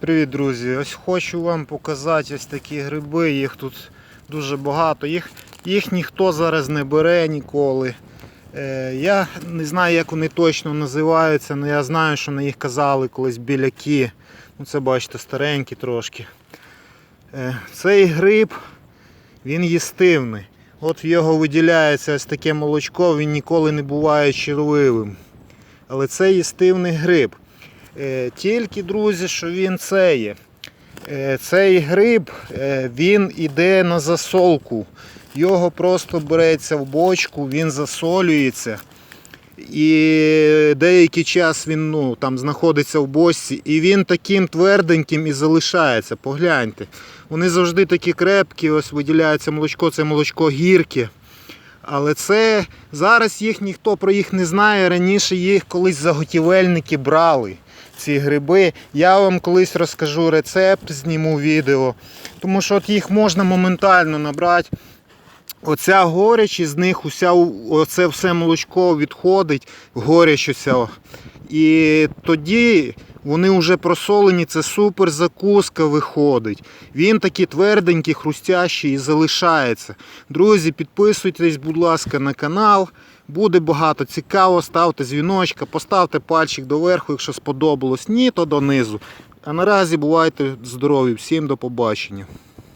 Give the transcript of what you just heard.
Привіт, друзі! Ось хочу вам показати ось такі гриби. Їх тут дуже багато. Їх, їх ніхто зараз не бере ніколи. Е, я не знаю, як вони точно називаються, але я знаю, що на їх казали колись біляки. Ну, це бачите, старенькі трошки. Е, цей гриб він їстивний. От в його виділяється ось таке молочко, він ніколи не буває червивим. Але це їстивний гриб. Е, Тільки, друзі, що він це є. Е, Цей гриб е, він іде на засолку. Його просто береться в бочку, він засолюється. І деякий час він ну, там знаходиться в бочці, і він таким тверденьким і залишається. Погляньте. Вони завжди такі крепкі, ось виділяється молочко, це молочко гірке. Але це зараз їх ніхто про їх не знає. Раніше їх колись заготівельники брали. Ці гриби. Я вам колись розкажу рецепт, зніму відео. Тому що от їх можна моментально набрати. Оця горіч із них уся, оце все молочко відходить, горіч оця. І тоді вони вже просолені, це супер закуска виходить. Він такий тверденький, хрустящий і залишається. Друзі, підписуйтесь, будь ласка, на канал. Буде багато цікаво, ставте дзвіночка, поставте пальчик доверху, якщо сподобалось. Ні, то донизу. А наразі бувайте здорові. Всім до побачення.